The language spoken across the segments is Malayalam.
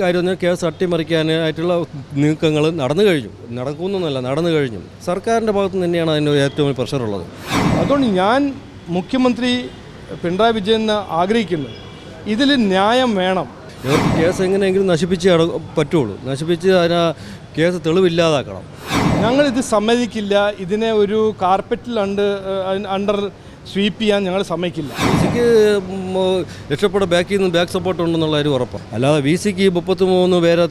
കാര്യം കേസ് അട്ടിമറിക്കാനായിട്ടുള്ള നീക്കങ്ങൾ നടന്നു കഴിഞ്ഞു. നടക്കുന്നൊന്നുമല്ല നടന്നു കഴിഞ്ഞു. സർക്കാരിന്റെ ഭാഗത്തു തന്നെയാണ് അതിന്റെ ഏറ്റവും വലിയ പ്രഷറുള്ളത് അതുകൊണ്ട് ഞാൻ മുഖ്യമന്ത്രി പിണറായി വിജയൻ ആഗ്രഹിക്കുന്നത് ഇതിൽ ന്യായം വേണം. കേസ് എങ്ങനെയെങ്കിലും നശിപ്പിച്ച് പറ്റുള്ളൂ. നശിപ്പിച്ച് അതിന് കേസ് തെളിവില്ലാതാക്കണം. ഞങ്ങളിത് സമ്മതിക്കില്ല. ഇതിനെ ഒരു കാർപ്പറ്റിൽ അണ്ട് അണ്ടർ സ്വീപ്പ് ചെയ്യാൻ ഞങ്ങൾ സമ്മതിക്കില്ല. വി സിക്ക് രക്ഷപ്പെട്ട ബാക്കിൽ നിന്ന് ബാക്ക് സപ്പോർട്ട് ഉണ്ടെന്നുള്ള ഒരു ഉറപ്പാണ് അല്ലാതെ വി സിക്ക് ഈ മുപ്പത്തി മൂന്ന് പേരെ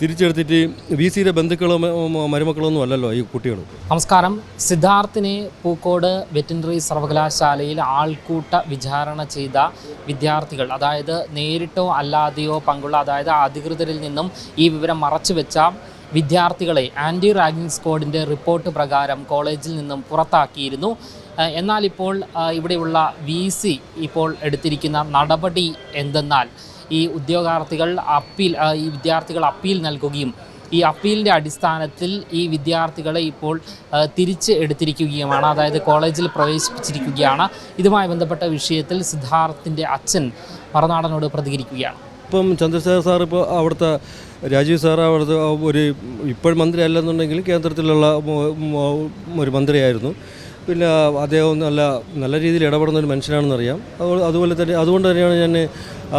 തിരിച്ചെടുത്തിട്ട് വി സിയുടെ ബന്ധുക്കളും മരുമക്കളൊന്നും അല്ലല്ലോ ഈ കുട്ടികൾ നമസ്കാരം. സിദ്ധാർത്ഥിനെ പൂക്കോട് വെറ്റിനറി സർവകലാശാലയിൽ ആൾക്കൂട്ട വിചാരണ ചെയ്ത വിദ്യാർത്ഥികൾ അതായത് നേരിട്ടോ അല്ലാതെയോ പങ്കുള്ള അതായത് അധികൃതരിൽ നിന്നും ഈ വിവരം മറച്ചു വെച്ച വിദ്യാർത്ഥികളെ ആന്റി റാഗിങ് സ്ക്വാഡിന്റെ റിപ്പോർട്ട് പ്രകാരം കോളേജിൽ നിന്നും പുറത്താക്കിയിരുന്നു. എന്നാൽ ഇപ്പോൾ ഇവിടെയുള്ള വി സി ഇപ്പോൾ എടുത്തിരിക്കുന്ന നടപടി എന്തെന്നാൽ ഈ ഉദ്യോഗാർത്ഥികൾ അപ്പീൽ ഈ വിദ്യാർത്ഥികൾ അപ്പീൽ നൽകുകയും ഈ അപ്പീലിന്റെ അടിസ്ഥാനത്തിൽ ഈ വിദ്യാർത്ഥികളെ ഇപ്പോൾ തിരിച്ച് എടുത്തിരിക്കുകയുമാണ്. അതായത് കോളേജിൽ പ്രവേശിപ്പിച്ചിരിക്കുകയാണ്. ഇതുമായി ബന്ധപ്പെട്ട വിഷയത്തിൽ സിദ്ധാർത്ഥിന്റെ അച്ഛൻ മറുനാടനോട് പ്രതികരിക്കുകയാണ്. ഇപ്പം ചന്ദ്രശേഖർ സാർ ഇപ്പോൾ അവിടുത്തെ രാജീവ് സാർ അവിടുത്തെ ഒരു ഇപ്പോൾ മന്ത്രി അല്ലെന്നുണ്ടെങ്കിൽ കേന്ദ്രത്തിലുള്ള ഒരു മന്ത്രിയായിരുന്നു. പിന്നെ അദ്ദേഹം നല്ല നല്ല രീതിയിൽ ഇടപെടുന്ന ഒരു മനുഷ്യനാണെന്നറിയാം അതുപോലെ അതുപോലെ തന്നെ അതുകൊണ്ട് തന്നെയാണ് ഞാൻ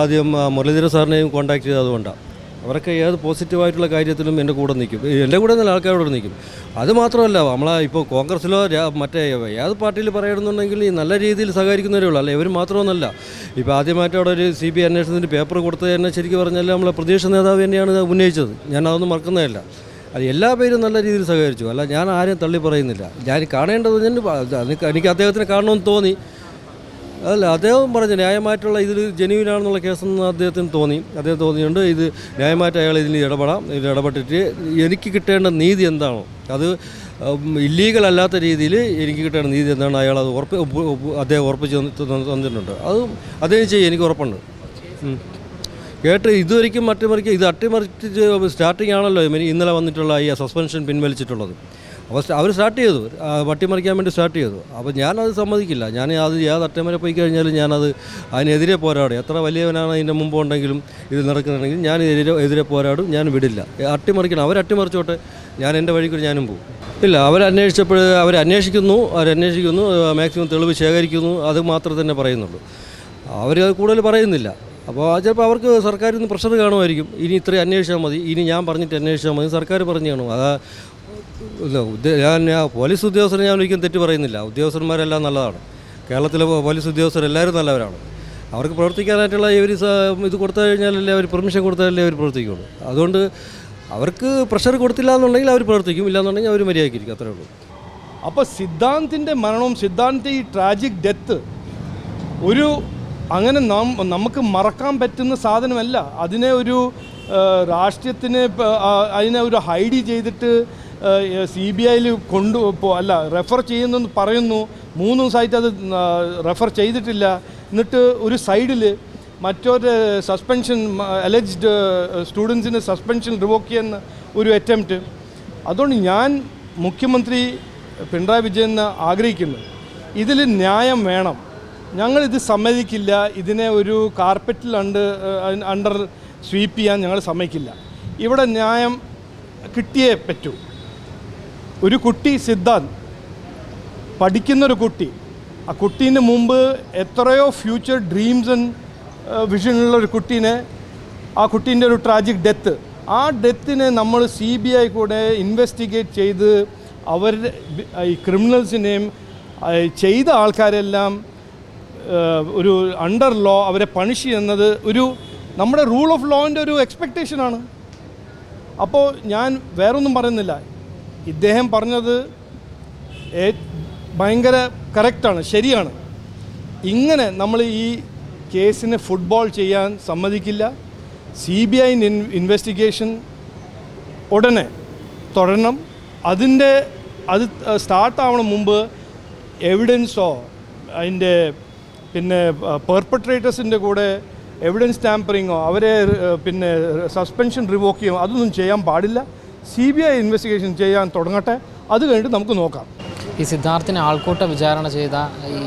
ആദ്യം മുരളീധര സാറിനെയും കോൺടാക്ട് ചെയ്തത് അതുകൊണ്ടാണ് അവരൊക്കെ ഏത് പോസിറ്റീവായിട്ടുള്ള കാര്യത്തിലും എന്റെ കൂടെ നിൽക്കും. എന്റെ കൂടെ നല്ല ആൾക്കാരോട് നിൽക്കും. അത് മാത്രമല്ല നമ്മളെ ഇപ്പോൾ കോൺഗ്രസ്സിലോ മറ്റേ ഏത് പാർട്ടിയിൽ പറയണമെന്നുണ്ടെങ്കിൽ ഈ നല്ല രീതിയിൽ സഹകരിക്കുന്നവരേ ഉള്ളൂ. അല്ല ഇവർ മാത്രമൊന്നുമല്ല ഇപ്പോൾ ആദ്യമായിട്ട് അവിടെ ഒരു സി ബി അന്വേഷണത്തിന്റെ പേപ്പർ കൊടുത്തത് തന്നെ ശരിക്കും പറഞ്ഞാൽ നമ്മളെ പ്രതിപക്ഷ നേതാവ് തന്നെയാണ് ഉന്നയിച്ചത്. ഞാൻ അതൊന്നും മറക്കുന്നതല്ല. അത് എല്ലാ പേരും നല്ല രീതിയിൽ സഹകരിച്ചു. അല്ല ഞാൻ ആരെയും തള്ളി പറയുന്നില്ല. ഞാൻ കാണേണ്ടത് എനിക്ക് അദ്ദേഹത്തിന് കാണണമെന്ന് തോന്നി. അല്ല അദ്ദേഹം പറഞ്ഞു ന്യായമായിട്ടുള്ള ഇതിൽ ജെന്യൂനാണെന്നുള്ള കേസെന്ന് അദ്ദേഹത്തിന് തോന്നി. അദ്ദേഹം തോന്നിയുണ്ട് ഇത് ന്യായമായിട്ട് അയാൾ ഇതിൽ ഇടപെടാം ഇതിൽ ഇടപെട്ടിട്ട് എനിക്ക് കിട്ടേണ്ട നീതി എന്താണോ? അത് ഇല്ലീഗൽ അല്ലാത്ത രീതിയിൽ എനിക്ക് കിട്ടേണ്ട നീതി എന്താണ്? അയാൾ അത് ഉറപ്പ് അദ്ദേഹം ഉറപ്പിച്ച് തന്നിട്ടുണ്ട്. അത് അദ്ദേഹം ചെയ്യും എനിക്ക് ഉറപ്പുണ്ട്. കേട്ട് ഇതുവരെയ്ക്കും അട്ടിമറിക്കുക ഇത് അട്ടിമറിച്ച് സ്റ്റാർട്ടിംഗ് ആണല്ലോ. ഇന്നലെ വന്നിട്ടുള്ള ഈ സസ്പെൻഷൻ പിൻവലിച്ചിട്ടുള്ളത്. അപ്പോൾ അവർ സ്റ്റാർട്ട് ചെയ്തു. അട്ടിമറിക്കാൻ വേണ്ടി സ്റ്റാർട്ട് ചെയ്തു. അപ്പോൾ ഞാനത് സമ്മതിക്കില്ല. ഞാൻ അത് ഏത് അട്ടം വരെ പോയി കഴിഞ്ഞാലും ഞാനത് അതിനെതിരെ പോരാടും. എത്ര വലിയവനാണ് അതിന്റെ മുമ്പ് ഉണ്ടെങ്കിലും ഇത് നടക്കുന്നുണ്ടെങ്കിൽ ഞാൻ എതിരെ എതിരെ പോരാടും. ഞാൻ വിടില്ല. അട്ടിമറിക്കണം. അവർ അട്ടിമറിച്ചോട്ടെ. ഞാൻ എന്റെ വഴിക്ക് ഞാനും പോകും ഇല്ല അവരന്വേഷിച്ചപ്പോൾ അവരന്വേഷിക്കുന്നു അവരന്വേഷിക്കുന്നു മാക്സിമം തെളിവ് ശേഖരിക്കുന്നു. അത് മാത്രമേ തന്നെ പറയുന്നുള്ളൂ. അവർ കൂടുതൽ പറയുന്നില്ല. അപ്പോൾ ചിലപ്പോൾ അവർക്ക് സർക്കാരിൽ നിന്ന് പ്രഷർ കാണുമായിരിക്കും. ഇനി ഇത്രയും അന്വേഷിച്ചാൽ മതി. ഇനി ഞാൻ പറഞ്ഞിട്ട് അന്വേഷിച്ചാൽ മതി. സർക്കാർ പറഞ്ഞു കാണും. അതാ ഞാൻ പോലീസ് ഉദ്യോഗസ്ഥരെ ഞാൻ ഒരിക്കലും തെറ്റ് പറയുന്നില്ല. ഉദ്യോഗസ്ഥന്മാരെല്ലാം നല്ലതാണ്. കേരളത്തിലെ പോലീസ് ഉദ്യോഗസ്ഥരെല്ലാവരും നല്ലവരാണ്. അവർക്ക് പ്രവർത്തിക്കാനായിട്ടുള്ള ഇവർ ഇത് കൊടുത്തു കഴിഞ്ഞാലല്ലേ അവർ പെർമിഷൻ കൊടുത്താലല്ലേ അവർ പ്രവർത്തിക്കുള്ളൂ അതുകൊണ്ട് അവർക്ക് പ്രഷർ കൊടുത്തില്ല എന്നുണ്ടെങ്കിൽ അവർ പ്രവർത്തിക്കും. ഇല്ലാന്നുണ്ടെങ്കിൽ അവർ മര്യാദയ്ക്കിരിക്കും. അത്രേ ഉള്ളൂ. അപ്പോൾ സിദ്ധാന്തിന്റെ മരണവും സിദ്ധാന്തിന്റെ ഈ ട്രാജിക് ഡെത്ത് ഒരു അങ്ങനെ നാം നമുക്ക് മറക്കാൻ പറ്റുന്ന സാധനമല്ല. അതിനെ ഒരു രാഷ്ട്രീയത്തിന് അതിനെ ഒരു ഹൈഡ് ചെയ്തിട്ട് സി ബി ഐയിൽ കൊണ്ടു അല്ല റെഫർ ചെയ്യുന്നെന്ന് പറയുന്നു. മൂന്ന് ദിവസമായിട്ട് അത് റെഫർ ചെയ്തിട്ടില്ല. എന്നിട്ട് ഒരു സൈഡിൽ മറ്റൊരു സസ്പെൻഷൻ അലജ്ഡ് സ്റ്റുഡൻസിന് സസ്പെൻഷൻ റിവോക്ക് ചെയ്യുന്ന ഒരു അറ്റംപ്റ്റ് അതുകൊണ്ട് ഞാൻ മുഖ്യമന്ത്രി പിണറായി വിജയൻ ആഗ്രഹിക്കുന്നു. ഇതിൽ ന്യായം വേണം. ഞങ്ങളിത് സമ്മതിക്കില്ല. ഇതിനെ ഒരു കാർപ്പറ്റിൽ അണ്ട് അണ്ടർ സ്വീപ്പ് ചെയ്യാൻ ഞങ്ങൾ സമ്മതിക്കില്ല. ഇവിടെ ന്യായം കിട്ടിയേ പറ്റൂ. ഒരു കുട്ടി സിദ്ധാന്ത് പഠിക്കുന്നൊരു കുട്ടി ആ കുട്ടീന് മുമ്പ് എത്രയോ ഫ്യൂച്ചർ ഡ്രീംസ് ആൻഡ് വിഷനുള്ള ഒരു കുട്ടീനെ ആ കുട്ടീന്റെ ഒരു ട്രാജിക് ഡെത്ത് ആ ഡെത്തിനെ നമ്മൾ സി ബി ഐ കൂടെ ഇൻവെസ്റ്റിഗേറ്റ് ചെയ്ത് അവരുടെ ഈ ക്രിമിനൽസിനെയും ചെയ്ത ആൾക്കാരെല്ലാം ഒരു അണ്ടർ ലോ അവരെ പണിഷ് ചെയ്യുന്നത് ഒരു നമ്മുടെ റൂൾ ഓഫ് ലോന്റെ ഒരു എക്സ്പെക്റ്റേഷനാണ് അപ്പോൾ ഞാൻ വേറൊന്നും പറയുന്നില്ല. ഇദ്ദേഹം പറഞ്ഞത് ഭയങ്കര കറക്റ്റാണ് ശരിയാണ്. ഇങ്ങനെ നമ്മൾ ഈ കേസിനെ ഫുട്ബോൾ ചെയ്യാൻ സമ്മതിക്കില്ല. സി ബി ഐ ഇൻവെസ്റ്റിഗേഷൻ ഉടനെ തുടരണം അതിന്റെ അത് സ്റ്റാർട്ടാവണം മുമ്പ് എവിഡൻസോ അതിന്റെ പിന്നെ പെർപ്പട്രേറ്റേഴ്സിന്റെ കൂടെ എവിഡൻസ് ടാമ്പറിങ്ങോ അവരെ പിന്നെ സസ്പെൻഷൻ റിവോക്ക് ചെയ്യോ അതൊന്നും ചെയ്യാൻ പാടില്ല. സി ബി ഐ ഇൻവെസ്റ്റിഗേഷൻ ചെയ്യാൻ തുടങ്ങട്ടെ. അത് കഴിഞ്ഞിട്ട് നമുക്ക് നോക്കാം. ഈ സിദ്ധാർത്ഥിനെ ആൾക്കൂട്ട വിചാരണ ചെയ്ത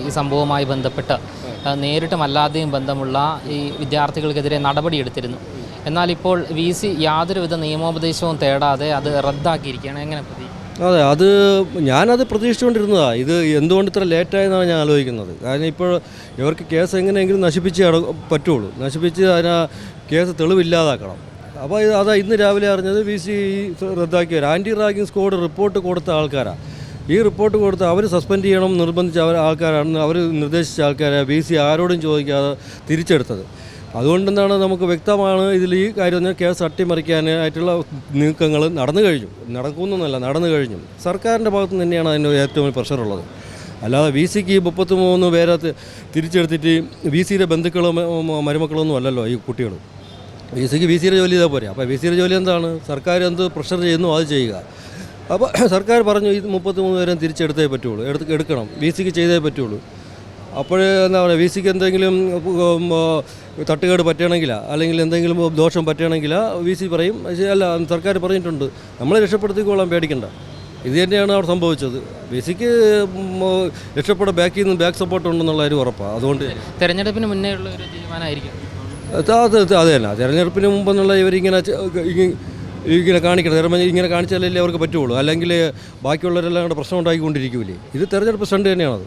ഈ സംഭവവുമായി ബന്ധപ്പെട്ട് നേരിട്ടും അല്ലാതെയും ബന്ധമുള്ള ഈ വിദ്യാർത്ഥികൾക്കെതിരെ നടപടിയെടുത്തിരുന്നു. എന്നാൽ ഇപ്പോൾ വി സി യാതൊരുവിധ നിയമോപദേശവും തേടാതെ അത് റദ്ദാക്കിയിരിക്കുകയാണ്. എങ്ങനെ അതെ അത് ഞാനത് പ്രതീക്ഷിച്ചുകൊണ്ടിരുന്നതാണ് ഇത് എന്തുകൊണ്ട് ഇത്ര ലേറ്റായെന്നാണ് ഞാൻ ആലോചിക്കുന്നത്. കാരണം ഇപ്പോൾ ഇവർക്ക് കേസ് എങ്ങനെയെങ്കിലും നശിപ്പിച്ച് പറ്റുള്ളൂ. നശിപ്പിച്ച് അതിനാ കേസ് തെളിവില്ലാതാക്കണം. അപ്പോൾ ഇത് അതാ ഇന്ന് രാവിലെ അറിഞ്ഞത് വി സി റദ്ദാക്കിയവർ ആന്റി റാഗിങ് സ്ക്വാഡ് റിപ്പോർട്ട് കൊടുത്ത ആൾക്കാരാണ് ഈ റിപ്പോർട്ട് കൊടുത്ത് അവർ സസ്പെൻഡ് ചെയ്യണം നിർബന്ധിച്ച അവർ ആൾക്കാരാണ് അവർ നിർദ്ദേശിച്ച ആൾക്കാരെ വി സി ആരോടും ചോദിക്കാതെ തിരിച്ചെടുത്തത്. അതുകൊണ്ടെന്താണ് നമുക്ക് വ്യക്തമാണ് ഇതിൽ ഈ കാര്യം കേസ് അട്ടിമറിക്കാനായിട്ടുള്ള നീക്കങ്ങൾ നടന്നു കഴിഞ്ഞു. നടക്കുന്നൊന്നുമല്ല നടന്നു കഴിഞ്ഞു. സർക്കാരിന്റെ ഭാഗത്തു നിന്ന് തന്നെയാണ് അതിന്റെ ഏറ്റവും പ്രഷറുള്ളത് അല്ലാതെ വി സിക്ക് മുപ്പത്തി മൂന്ന് പേരെ തിരിച്ചെടുത്തിട്ട് വി സിയുടെ ബന്ധുക്കളും മരുമക്കളൊന്നും അല്ലല്ലോ ഈ കുട്ടികൾ. വി സിക്ക് വി സിയുടെ ജോലി ചെയ്താൽ പോരെ. അപ്പോൾ വി സിയുടെ ജോലി എന്താണ്? സർക്കാർ എന്ത് പ്രഷർ ചെയ്യുന്നു അത് ചെയ്യുക. അപ്പോൾ സർക്കാർ പറഞ്ഞു ഈ മുപ്പത്തി മൂന്ന് പേരെ തിരിച്ചെടുത്തേ പറ്റുള്ളൂ. എടുക്കണം. വി സിക്ക് ചെയ്തേ പറ്റുള്ളൂ. അപ്പോൾ എന്താ പറയുക വി സിക്ക് എന്തെങ്കിലും തട്ടുകേട് പറ്റുകയാണെങ്കിൽ അല്ലെങ്കിൽ എന്തെങ്കിലും ദോഷം പറ്റുകയാണെങ്കിൽ വി സി പറയും അല്ല സർക്കാർ പറഞ്ഞിട്ടുണ്ട് നമ്മളെ രക്ഷപ്പെടുത്തിക്കോളാം പേടിക്കണ്ട. ഇത് തന്നെയാണ് അവിടെ സംഭവിച്ചത്. വി സിക്ക് രക്ഷപ്പെടാൻ ബാക്കിൽ നിന്ന് ബാക്ക് സപ്പോർട്ട് ഉണ്ടെന്നുള്ള ഒരു ഉറപ്പാണ് അതുകൊണ്ട് തെരഞ്ഞെടുപ്പിന് മുന്നേ ഉള്ള ഒരു തീരുമാനമായിരിക്കും. അത് അത് തന്നെ തെരഞ്ഞെടുപ്പിന് മുമ്പെന്നുള്ള ഇവരിങ്ങനെ ഇങ്ങനെ കാണിക്കണം. തെരഞ്ഞെടുപ്പ് ഇങ്ങനെ കാണിച്ചാലല്ലേ അവർക്ക് പറ്റുള്ളൂ. അല്ലെങ്കിൽ ബാക്കിയുള്ളവരെല്ലാം കൂടെ പ്രശ്നം ഉണ്ടാക്കിക്കൊണ്ടിരിക്കൂലേ. ഇത് തെരഞ്ഞെടുപ്പ് സ്റ്റണ്ട് തന്നെയാണത്.